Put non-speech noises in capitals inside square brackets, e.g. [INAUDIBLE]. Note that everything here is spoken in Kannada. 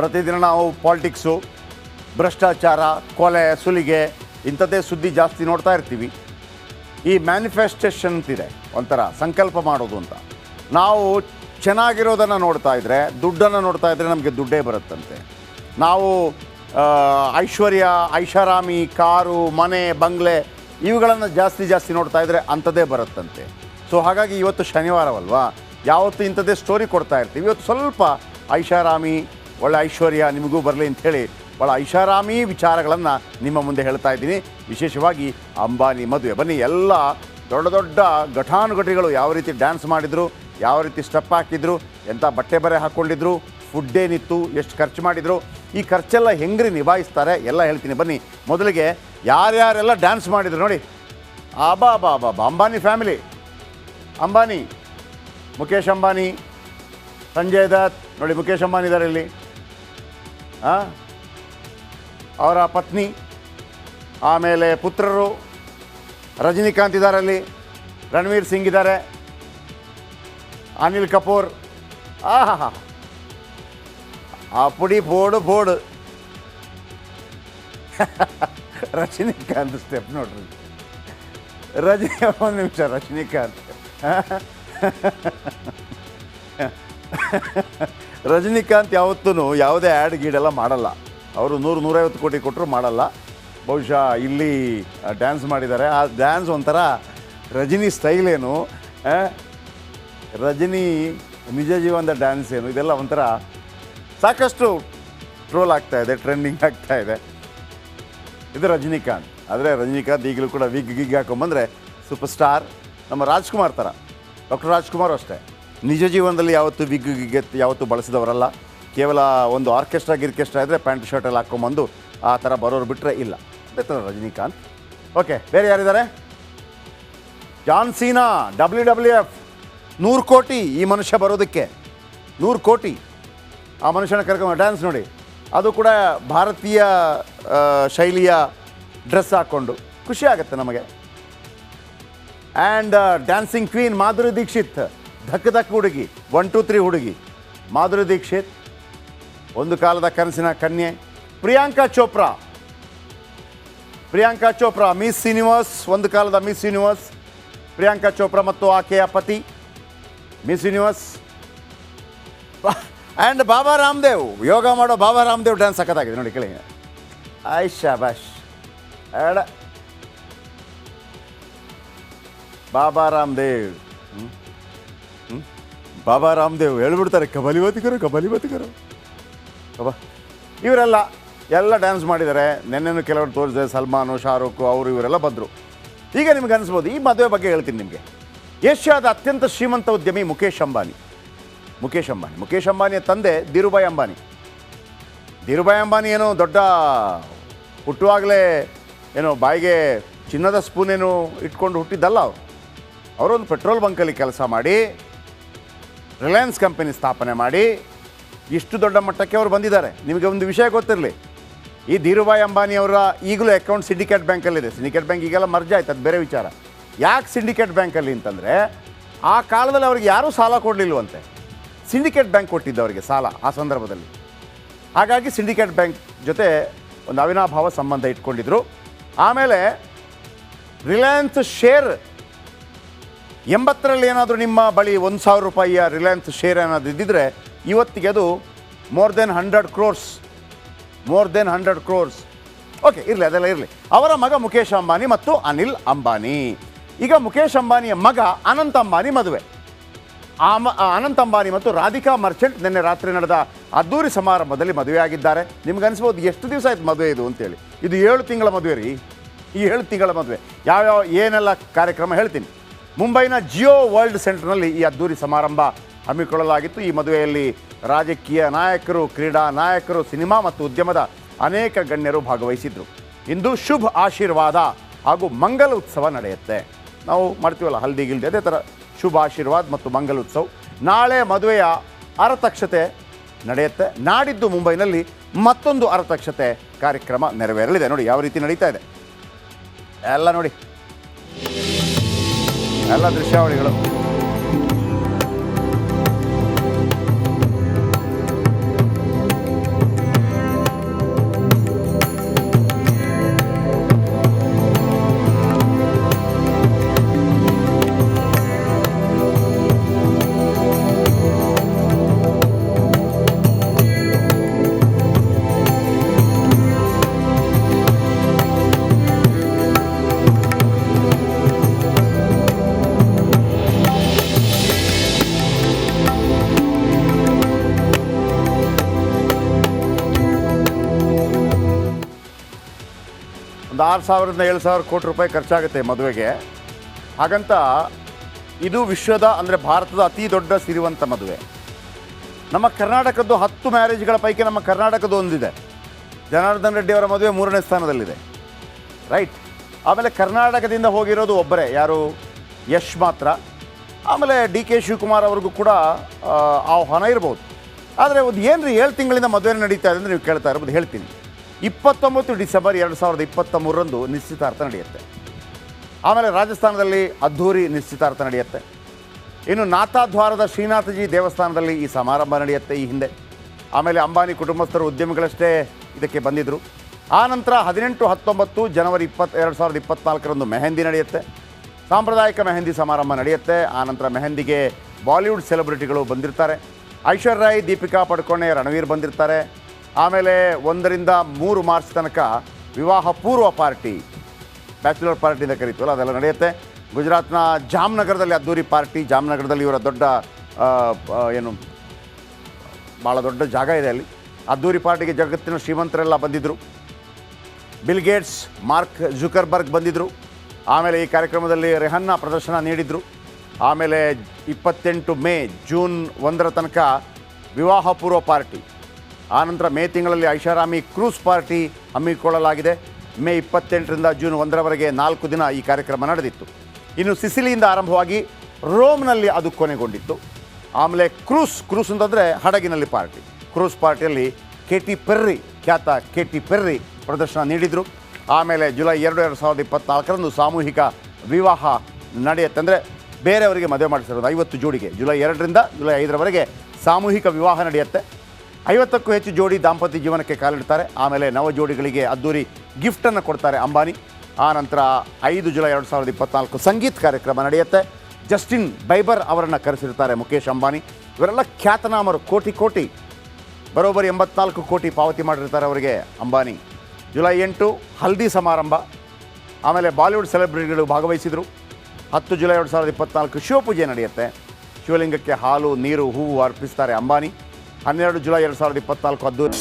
ಪ್ರತಿದಿನ ನಾವು ಪಾಲಿಟಿಕ್ಸು, ಭ್ರಷ್ಟಾಚಾರ, ಕೊಲೆ, ಸುಲಿಗೆ ಇಂಥದ್ದೇ ಸುದ್ದಿ ಜಾಸ್ತಿ ನೋಡ್ತಾ ಇರ್ತೀವಿ. ಈ ಮ್ಯಾನಿಫೆಸ್ಟೇಷನ್ ಅಂತಿದೆ, ಒಂಥರ ಸಂಕಲ್ಪ ಮಾಡೋದು ಅಂತ. ನಾವು ಚೆನ್ನಾಗಿರೋದನ್ನು ನೋಡ್ತಾ ಇದ್ದರೆ ದುಡ್ಡನ್ನು ನೋಡ್ತಾ ಇದ್ದರೆ ನಮಗೆ ದುಡ್ಡೇ ಬರುತ್ತಂತೆ. ನಾವು ಐಶ್ವರ್ಯ, ಐಷಾರಾಮಿ, ಕಾರು, ಮನೆ, ಬಂಗ್ಲೆ ಇವುಗಳನ್ನು ಜಾಸ್ತಿ ಜಾಸ್ತಿ ನೋಡ್ತಾ ಇದ್ದರೆ ಅಂಥದ್ದೇ ಬರುತ್ತಂತೆ. ಸೊ ಹಾಗಾಗಿ ಇವತ್ತು ಶನಿವಾರವಲ್ವಾ? ಯಾವತ್ತು ಇಂಥದ್ದೇ ಸ್ಟೋರಿ ಕೊಡ್ತಾ ಇರ್ತೀವಿ. ಇವತ್ತು ಸ್ವಲ್ಪ ಐಷಾರಾಮಿ ಒಳ್ಳೆ ಐಶ್ವರ್ಯ ನಿಮಗೂ ಬರಲಿ ಅಂಥೇಳಿ ಭಾಳ ಐಷಾರಾಮಿ ವಿಚಾರಗಳನ್ನು ನಿಮ್ಮ ಮುಂದೆ ಹೇಳ್ತಾ ಇದ್ದೀನಿ. ವಿಶೇಷವಾಗಿ ಅಂಬಾನಿ ಮದುವೆ. ಬನ್ನಿ, ಎಲ್ಲ ದೊಡ್ಡ ದೊಡ್ಡ ಘಟಾನುಘಟಿಗಳು ಯಾವ ರೀತಿ ಡ್ಯಾನ್ಸ್ ಮಾಡಿದರು, ಯಾವ ರೀತಿ ಸ್ಟೆಪ್ ಹಾಕಿದ್ರು, ಎಂಥ ಬಟ್ಟೆ ಬರೆ ಹಾಕ್ಕೊಂಡಿದ್ರು ಫುಡ್ ಏನಿತ್ತು, ಎಷ್ಟು ಖರ್ಚು ಮಾಡಿದರು, ಈ ಖರ್ಚೆಲ್ಲ ಹೆಂಗ್ರಿ ನಿಭಾಯಿಸ್ತಾರೆ ಎಲ್ಲ ಹೇಳ್ತೀನಿ. ಬನ್ನಿ, ಮೊದಲಿಗೆ ಯಾರ್ಯಾರೆಲ್ಲ ಡ್ಯಾನ್ಸ್ ಮಾಡಿದರು ನೋಡಿ. ಆಬಾ ಬಾ ಬಾ ಬಾ ಅಂಬಾನಿ ಫ್ಯಾಮಿಲಿ ಅಂಬಾನಿ ಮುಖೇಶ್ ಅಂಬಾನಿ, ಸಂಜಯ್ ದತ್, ನೋಡಿ ಮುಖೇಶ್ ಅಂಬಾನಿ ಇದ್ದಾರೆ ಇಲ್ಲಿ. ಅವರ ಪತ್ನಿ, ಆಮೇಲೆ ಪುತ್ರರು, ರಜನಿಕಾಂತ್ ಇದ್ದಾರೆ ಅಲ್ಲಿ ರಣವೀರ್ ಸಿಂಗ್ ಇದ್ದಾರೆ, ಅನಿಲ್ ಕಪೂರ್. ಆಹಾ ಆ ಪುಡಿ ಬೋಡು ಫೋಡು [LAUGHS] ರಜನಿಕಾಂತ್ ಸ್ಟೆಪ್ ನೋಡ್ರಿ. ರಜನಿ ಒಂದು ನಿಮಿಷ, ರಜನಿಕಾಂತ್. [LAUGHS] ರಜನಿಕಾಂತ್ ಯಾವತ್ತೂ ಯಾವುದೇ ಆ್ಯಡ್ ಗೀಡೆಲ್ಲ ಮಾಡಲ್ಲ. ಅವರು ನೂರು, ನೂರೈವತ್ತು ಕೋಟಿ ಕೊಟ್ಟರು ಮಾಡಲ್ಲ. ಬಹುಶಃ ಇಲ್ಲಿ ಡ್ಯಾನ್ಸ್ ಮಾಡಿದ್ದಾರೆ. ಆ ಡ್ಯಾನ್ಸ್ ಒಂಥರ ರಜನಿ ಸ್ಟೈಲ್ ಏನು ರಜನಿ ನಿಜ ಜೀವನದ ಡ್ಯಾನ್ಸ್ ಏನು, ಇದೆಲ್ಲ ಒಂಥರ ಸಾಕಷ್ಟು ಟ್ರೋಲ್ ಆಗ್ತಾ ಇದೆ ಟ್ರೆಂಡಿಂಗ್ ಆಗ್ತಾ ಇದೆ. ಇದು ರಜನಿಕಾಂತ್. ಆದರೆ ರಜನಿಕಾಂತ್ ಈಗಲೂ ಕೂಡ ವಿಗ್ ಗಿಗ್ ಹಾಕೊಂಬಂದರೆ ಸೂಪರ್ ಸ್ಟಾರ್ ನಮ್ಮ ರಾಜ್ಕುಮಾರ್ ಥರ. ಡಾಕ್ಟರ್ ರಾಜ್ಕುಮಾರ್ ಅಷ್ಟೇ. ನಿಜ ಜೀವನದಲ್ಲಿ ಯಾವತ್ತು ವಿಗ್ ಗಿಗ್ ಯಾವತ್ತೂ ಬಳಸಿದವರಲ್ಲ. ಕೇವಲ ಒಂದು ಆರ್ಕೆಸ್ಟ್ರಾ ಗಿರ್ಕೆಸ್ಟ್ರಾ ಇದ್ದರೆ ಪ್ಯಾಂಟ್ ಶರ್ಟಲ್ಲಿ ಹಾಕ್ಕೊಂಬಂದು ಆ ಥರ ಬರೋರು ಬಿಟ್ಟರೆ ಇಲ್ಲ. ಬೇಕಂದ್ರೆ ರಜನಿಕಾಂತ್. ಓಕೆ, ಬೇರೆ ಯಾರಿದ್ದಾರೆ? John Cena, W W F. ನೂರು ಕೋಟಿ ಈ ಮನುಷ್ಯ ಬರೋದಕ್ಕೆ. ನೂರು ಕೋಟಿ. ಆ ಮನುಷ್ಯನ ಕರ್ಕೊಂಡು ಡ್ಯಾನ್ಸ್ ನೋಡಿ. ಅದು ಕೂಡ ಭಾರತೀಯ ಶೈಲಿಯ ಡ್ರೆಸ್ ಹಾಕ್ಕೊಂಡು. ಖುಷಿ ಆಗುತ್ತೆ ನಮಗೆ. And dancing queen Madhuri Dixit. Dhak Dhak ಹುಡುಗಿ ಒನ್ ಟು ತ್ರೀ ಹುಡುಗಿ. ಮಾಧುರಿ ದೀಕ್ಷಿತ್, ಒಂದು ಕಾಲದ ಕನಸಿನ ಕನ್ಯೆ, ಪ್ರಿಯಾಂಕಾ ಚೋಪ್ರಾ. ಪ್ರಿಯಾಂಕಾ ಚೋಪ್ರಾ ಮಿಸ್ ಯೂನಿವರ್ಸ್ ಒಂದು ಕಾಲದ ಮಿಸ್ ಯೂನಿವರ್ಸ್ ಪ್ರಿಯಾಂಕಾ ಚೋಪ್ರಾ ಮತ್ತು ಆಕೆಯ ಪತಿ Miss Universe and Baba Ramdev, yoga ಮಾಡೋ ಬಾಬಾ ರಾಮದೇವ್ ಡ್ಯಾನ್ಸ್ ಹಾಕೋದಾಗಿದೆ ನೋಡಿ ಕೇಳಿ. ಆಯ್ ಶಾಬಾಷ್. ಬಾಬಾ ರಾಮದೇವ್? ಬಾಬಾ ರಾಮದೇವ್ ಹೇಳ್ಬಿಡ್ತಾರೆ, ಕಬಲಿ ಬತ್ತಿಕರು ಕಬಲಿ ಬತ್ತಿಕರು ಬಾಬಾ ಇವರೆಲ್ಲ ಎಲ್ಲ ಡ್ಯಾನ್ಸ್ ಮಾಡಿದ್ದಾರೆ. ನೆನ್ನೆನೂ ಕೆಲವರು ತೋರಿಸಿದೆ ಸಲ್ಮಾನು, ಶಾರುಖ್, ಅವರು ಇವರೆಲ್ಲ ಬಂದರು. ಈಗ ನಿಮ್ಗೆ ಅನಿಸ್ಬೋದು, ಈ ಮದುವೆ ಬಗ್ಗೆ ಹೇಳ್ತೀನಿ ನಿಮಗೆ. ಏಷ್ಯಾದ ಅತ್ಯಂತ ಶ್ರೀಮಂತ ಉದ್ಯಮಿ ಮುಖೇಶ್ ಅಂಬಾನಿ. ಮುಖೇಶ್ ಅಂಬಾನಿ. ಮುಖೇಶ್ ಅಂಬಾನಿಯ ತಂದೆ ಧೀರುಭಾಯ್ ಅಂಬಾನಿ. ಧೀರುಭಾಯ್ ಅಂಬಾನಿ ಏನೋ ದೊಡ್ಡ ಹುಟ್ಟುವಾಗಲೇ ಏನೋ ಬಾಯಿಗೆ ಚಿನ್ನದ ಸ್ಪೂನೇನು ಇಟ್ಕೊಂಡು ಹುಟ್ಟಿದ್ದಲ್ಲ ಅವರು. ಅವರೊಂದು ಪೆಟ್ರೋಲ್ ಬಂಕಲ್ಲಿ ಕೆಲಸ ಮಾಡಿ ರಿಲಯನ್ಸ್ ಕಂಪನಿ ಸ್ಥಾಪನೆ ಮಾಡಿ ಇಷ್ಟು ದೊಡ್ಡ ಮಟ್ಟಕ್ಕೆ ಅವರು ಬಂದಿದ್ದಾರೆ. ನಿಮಗೆ ಒಂದು ವಿಷಯ ಗೊತ್ತಿರಲಿ. ಈ ಧೀರುಭಾಯಿ ಅಂಬಾನಿ ಅವರ ಈಗಲೂ ಅಕೌಂಟ್ ಸಿಂಡಿಕೇಟ್ ಬ್ಯಾಂಕಲ್ಲಿದೆ ಸಿಂಡಿಕೇಟ್ ಬ್ಯಾಂಕ್ ಈಗೆಲ್ಲ ಮರ್ಜ್ ಆಯ್ತು, ಅದು ಬೇರೆ ವಿಚಾರ. ಯಾಕೆ ಸಿಂಡಿಕೇಟ್ ಬ್ಯಾಂಕಲ್ಲಿ ಅಂತಂದರೆ, ಆ ಕಾಲದಲ್ಲಿ ಅವ್ರಿಗೆ ಯಾರೂ ಸಾಲ ಕೊಡಲಿಲ್ವಂತೆ. ಸಿಂಡಿಕೇಟ್ ಬ್ಯಾಂಕ್ ಕೊಟ್ಟಿದ್ದು ಅವರಿಗೆ ಸಾಲ ಆ ಸಂದರ್ಭದಲ್ಲಿ. ಹಾಗಾಗಿ ಸಿಂಡಿಕೇಟ್ ಬ್ಯಾಂಕ್ ಜೊತೆ ಒಂದು ಅವಿನಾಭಾವ ಸಂಬಂಧ ಇಟ್ಕೊಂಡಿದ್ರು. ಆಮೇಲೆ ರಿಲಯನ್ಸ್ ಶೇರ್ ಎಂಬತ್ತರಲ್ಲಿ ಏನಾದರೂ ನಿಮ್ಮ ಬಳಿ ಒಂದು ಸಾವಿರ ರೂಪಾಯಿಯ ರಿಲಯನ್ಸ್ ಶೇರ್ ಏನಾದರೂ ಇದ್ದಿದ್ರೆ ಇವತ್ತಿಗೆ ಅದು more than hundred crores more than hundred crores okay ಇರಲಿ, ಅದೆಲ್ಲ ಇರಲಿ. ಅವರ ಮಗ ಮುಖೇಶ್ ಅಂಬಾನಿ ಮತ್ತು ಅನಿಲ್ ಅಂಬಾನಿ. ಈಗ ಮುಖೇಶ್ ಅಂಬಾನಿಯ ಮಗ ಅನಂತ್ ಅಂಬಾನಿ ಮದುವೆ. ಆ ಮ- ಆ, ಅನಂತ್ ಅಂಬಾನಿ ಮತ್ತು ರಾಧಿಕಾ ಮರ್ಚೆಂಟ್ ನಿನ್ನೆ ರಾತ್ರಿ ನಡೆದ ಅದ್ದೂರಿ ಸಮಾರಂಭದಲ್ಲಿ ಮದುವೆಯಾಗಿದ್ದಾರೆ. ನಿಮ್ಗೆ ಅನಿಸ್ಬೋದು ಎಷ್ಟು ದಿವಸ ಆಯ್ತು ಮದುವೆ ಇದು ಅಂತೇಳಿ. ಇದು ಏಳು ತಿಂಗಳ ಮದುವೆ ರೀ. ಈ ಏಳು ತಿಂಗಳ ಮದುವೆ. ಯಾವ್ಯಾವ, ಏನೆಲ್ಲ ಕಾರ್ಯಕ್ರಮ ಹೇಳ್ತೀನಿ. ಮುಂಬೈನ ಜಿಯೋ ವರ್ಲ್ಡ್ ಸೆಂಟರ್ನಲ್ಲಿ ಈ ಅದ್ದೂರಿ ಸಮಾರಂಭ ಹಮ್ಮಿಕೊಳ್ಳಲಾಗಿತ್ತು. ಈ ಮದುವೆಯಲ್ಲಿ ರಾಜಕೀಯ ನಾಯಕರು, ಕ್ರೀಡಾ ನಾಯಕರು, ಸಿನಿಮಾ ಮತ್ತು ಉದ್ಯಮದ ಅನೇಕ ಗಣ್ಯರು ಭಾಗವಹಿಸಿದ್ರು. ಇಂದು ಶುಭ ಆಶೀರ್ವಾದ ಹಾಗೂ ಮಂಗಲ ಉತ್ಸವ ನಡೆಯುತ್ತೆ. ನಾವು ಮಾಡ್ತೀವಲ್ಲ, ಹಲ್ದಿ ಗಿಲ್ದಿ, ಅದೇ ಥರ ಶುಭ ಆಶೀರ್ವಾದ ಮತ್ತು ಮಂಗಲ ಉತ್ಸವ. ನಾಳೆ ಮದುವೆಯ ಅರತಕ್ಷತೆ ನಡೆಯುತ್ತೆ. ನಾಡಿದ್ದು ಮುಂಬೈನಲ್ಲಿ ಮತ್ತೊಂದು ಅರತಕ್ಷತೆ ಕಾರ್ಯಕ್ರಮ ನೆರವೇರಲಿದೆ. ನೋಡಿ, ಯಾವ ರೀತಿ ನಡೀತಾ ಇದೆ. ಎಲ್ಲ ನೋಡಿ. ಎಲ್ಲ ದೃಶ್ಯಾವಳಿಗಳು ಆರು ಸಾವಿರದಿಂದ ಏಳು ಸಾವಿರ ಕೋಟಿ ರೂಪಾಯಿ ಖರ್ಚಾಗುತ್ತೆ ಮದುವೆಗೆ. ಹಾಗಂತ ಇದು ವಿಶ್ವದ, ಅಂದರೆ ಭಾರತದ ಅತಿ ದೊಡ್ಡ ಸಿರಿವಂತ ಮದುವೆ. ನಮ್ಮ ಕರ್ನಾಟಕದ್ದು ಹತ್ತು ಮ್ಯಾರೇಜ್ಗಳ ಪೈಕಿ ನಮ್ಮ ಕರ್ನಾಟಕದ್ದು ಒಂದಿದೆ. ಜನಾರ್ದನ್ ರೆಡ್ಡಿ ಅವರ ಮದುವೆ ಮೂರನೇ ಸ್ಥಾನದಲ್ಲಿದೆ. ರೈಟ್? ಆಮೇಲೆ ಕರ್ನಾಟಕದಿಂದ ಹೋಗಿರೋದು ಒಬ್ಬರೇ, ಯಾರು? ಯಶ್ ಮಾತ್ರ. ಆಮೇಲೆ ಡಿ ಕೆ ಶಿವಕುಮಾರ್ ಅವ್ರಿಗೂ ಕೂಡ ಆಹ್ವಾನ ಇರ್ಬೋದು. ಆದರೆ ಒಂದು ಏನು ರೀ ಏಳು ತಿಂಗಳಿಂದ ಮದುವೆ ನಡೀತಾ ಇದೆ ಅಂದರೆ ನೀವು ಕೇಳ್ತಾ ಇರ್ಬೋದು, ಹೇಳ್ತೀನಿ. ಇಪ್ಪತ್ತೊಂಬತ್ತು ಡಿಸೆಂಬರ್ ಎರಡು ಸಾವಿರದ ಇಪ್ಪತ್ತ ಮೂರರಂದು ನಿಶ್ಚಿತಾರ್ಥ ನಡೆಯುತ್ತೆ. ಆಮೇಲೆ ರಾಜಸ್ಥಾನದಲ್ಲಿ ಅದ್ಧೂರಿ ನಿಶ್ಚಿತಾರ್ಥ ನಡೆಯುತ್ತೆ. ಇನ್ನು ನಾಥದ್ವಾರದ ಶ್ರೀನಾಥಜಿ ದೇವಸ್ಥಾನದಲ್ಲಿ ಈ ಸಮಾರಂಭ ನಡೆಯುತ್ತೆ ಈ ಹಿಂದೆ. ಆಮೇಲೆ ಅಂಬಾನಿ ಕುಟುಂಬಸ್ಥರು ಉದ್ಯಮಿಗಳಷ್ಟೇ ಇದಕ್ಕೆ ಬಂದಿದ್ದರು ಆ ನಂತರ ಹದಿನೆಂಟು ಹತ್ತೊಂಬತ್ತು ಜನವರಿ ಇಪ್ಪತ್ತು ಎರಡು ಸಾವಿರದ ಇಪ್ಪತ್ತ್ನಾಲ್ಕರಂದು ಮೆಹಂದಿ ನಡೆಯುತ್ತೆ. ಸಾಂಪ್ರದಾಯಿಕ ಮೆಹಂದಿ ಸಮಾರಂಭ ನಡೆಯುತ್ತೆ. ಆ ನಂತರ ಮೆಹಂದಿಗೆ ಬಾಲಿವುಡ್ ಸೆಲೆಬ್ರಿಟಿಗಳು ಬಂದಿರ್ತಾರೆ. ಐಶ್ವರ್ಯ ರಾಯ್, ದೀಪಿಕಾ ಪಡ್ಕೋಣೆ, ರಣವೀರ್ ಬಂದಿರ್ತಾರೆ. ಆಮೇಲೆ ಒಂದರಿಂದ ಮೂರು ಮಾರ್ಚ್ ತನಕ ವಿವಾಹ ಪೂರ್ವ ಪಾರ್ಟಿ, ಬ್ಯಾಚುಲರ್ ಪಾರ್ಟಿ ಅಂತ ಕರೀತಲ್ಲ ಅದೆಲ್ಲ ನಡೆಯುತ್ತೆ. ಗುಜರಾತ್ನ ಜಾಮ್ನಗರದಲ್ಲಿ ಅದ್ದೂರಿ ಪಾರ್ಟಿ, ಜಾಮ್ನಗರದಲ್ಲಿ ಇವರ ದೊಡ್ಡ ಏನು ಭಾಳ ದೊಡ್ಡ ಜಾಗ ಇದೆ ಅಲ್ಲಿ. ಅದ್ದೂರಿ ಪಾರ್ಟಿಗೆ ಜಗತ್ತಿನ ಶ್ರೀಮಂತರೆಲ್ಲ ಬಂದಿದ್ದರು ಬಿಲ್ ಗೇಟ್ಸ್, ಮಾರ್ಕ್ ಜುಕರ್ಬರ್ಗ್ ಬಂದಿದ್ದರು ಆಮೇಲೆ ಈ ಕಾರ್ಯಕ್ರಮದಲ್ಲಿ ರೆಹನ್ನ ಪ್ರದರ್ಶನ ನೀಡಿದರು. ಆಮೇಲೆ ಇಪ್ಪತ್ತೆಂಟು ಮೇ ಜೂನ್ ಒಂದರ ತನಕ ವಿವಾಹ ಪೂರ್ವ ಪಾರ್ಟಿ. ಆನಂತರ ಮೇ ತಿಂಗಳಲ್ಲಿ ಐಷಾರಾಮಿ ಕ್ರೂಸ್ ಪಾರ್ಟಿ ಹಮ್ಮಿಕೊಳ್ಳಲಾಗಿದೆ. ಮೇ ಇಪ್ಪತ್ತೆಂಟರಿಂದ ಜೂನ್ ಒಂದರವರೆಗೆ ನಾಲ್ಕು ದಿನ ಈ ಕಾರ್ಯಕ್ರಮ ನಡೆದಿತ್ತು. ಇನ್ನು ಸಿಸಿಲಿಯಿಂದ ಆರಂಭವಾಗಿ ರೋಮ್ನಲ್ಲಿ ಅದು ಕೊನೆಗೊಂಡಿತ್ತು. ಆಮೇಲೆ ಕ್ರೂಸ್ ಕ್ರೂಸ್ ಅಂತಂದರೆ ಹಡಗಿನಲ್ಲಿ ಪಾರ್ಟಿ. ಕ್ರೂಸ್ ಪಾರ್ಟಿಯಲ್ಲಿ ಕೆ ಟಿ ಪೆರ್ರಿ, ಖ್ಯಾತ ಕೆ ಟಿ ಪೆರ್ರಿ ಪ್ರದರ್ಶನ ನೀಡಿದರು. ಆಮೇಲೆ ಜುಲೈ ಎರಡು ಎರಡು ಸಾವಿರದ ಇಪ್ಪತ್ತ್ನಾಲ್ಕರಂದು ಸಾಮೂಹಿಕ ವಿವಾಹ ನಡೆಯುತ್ತೆ ಅಂದರೆ ಬೇರೆಯವರಿಗೆ ಮದುವೆ ಮಾಡಿಸಿರೋದು ಐವತ್ತು ಜೋಡಿಗೆ. ಜುಲೈ ಎರಡರಿಂದ ಜುಲೈ ಐದರವರೆಗೆ ಸಾಮೂಹಿಕ ವಿವಾಹ ನಡೆಯುತ್ತೆ. ಐವತ್ತಕ್ಕೂ ಹೆಚ್ಚು ಜೋಡಿ ದಾಂಪತ್ಯ ಜೀವನಕ್ಕೆ ಕಾಲಿಡ್ತಾರೆ. ಆಮೇಲೆ ನವ ಜೋಡಿಗಳಿಗೆ ಅದ್ದೂರಿ ಗಿಫ್ಟನ್ನು ಕೊಡ್ತಾರೆ ಅಂಬಾನಿ. ಆ ನಂತರ ಐದು ಜುಲೈ ಎರಡು ಸಾವಿರದ ಇಪ್ಪತ್ನಾಲ್ಕು ಸಂಗೀತ ಕಾರ್ಯಕ್ರಮ ನಡೆಯುತ್ತೆ. ಜಸ್ಟಿನ್ ಬೈಬರ್ ಅವರನ್ನು ಕರೆಸಿರ್ತಾರೆ ಮುಖೇಶ್ ಅಂಬಾನಿ. ಇವರೆಲ್ಲ ಖ್ಯಾತನಾಮರು, ಕೋಟಿ ಕೋಟಿ, ಬರೋಬ್ಬರಿ ಎಂಬತ್ನಾಲ್ಕು ಕೋಟಿ ಪಾವತಿ ಮಾಡಿರ್ತಾರೆ ಅವರಿಗೆ ಅಂಬಾನಿ. ಜುಲೈ ಎಂಟು, ಹಲ್ದಿ ಸಮಾರಂಭ. ಆಮೇಲೆ ಬಾಲಿವುಡ್ ಸೆಲೆಬ್ರಿಟಿಗಳು ಭಾಗವಹಿಸಿದರು. ಹತ್ತು ಜುಲೈ ಎರಡು ಸಾವಿರದ ಇಪ್ಪತ್ನಾಲ್ಕು ಶಿವಪೂಜೆ ನಡೆಯುತ್ತೆ. ಶಿವಲಿಂಗಕ್ಕೆ ಹಾಲು, ನೀರು, ಹೂವು ಅರ್ಪಿಸ್ತಾರೆ ಅಂಬಾನಿ. ಹನ್ನೆರಡು ಜುಲೈ ಎರಡು ಸಾವಿರದ ಇಪ್ಪತ್ನಾಲ್ಕು ಅದ್ದೂರಿ.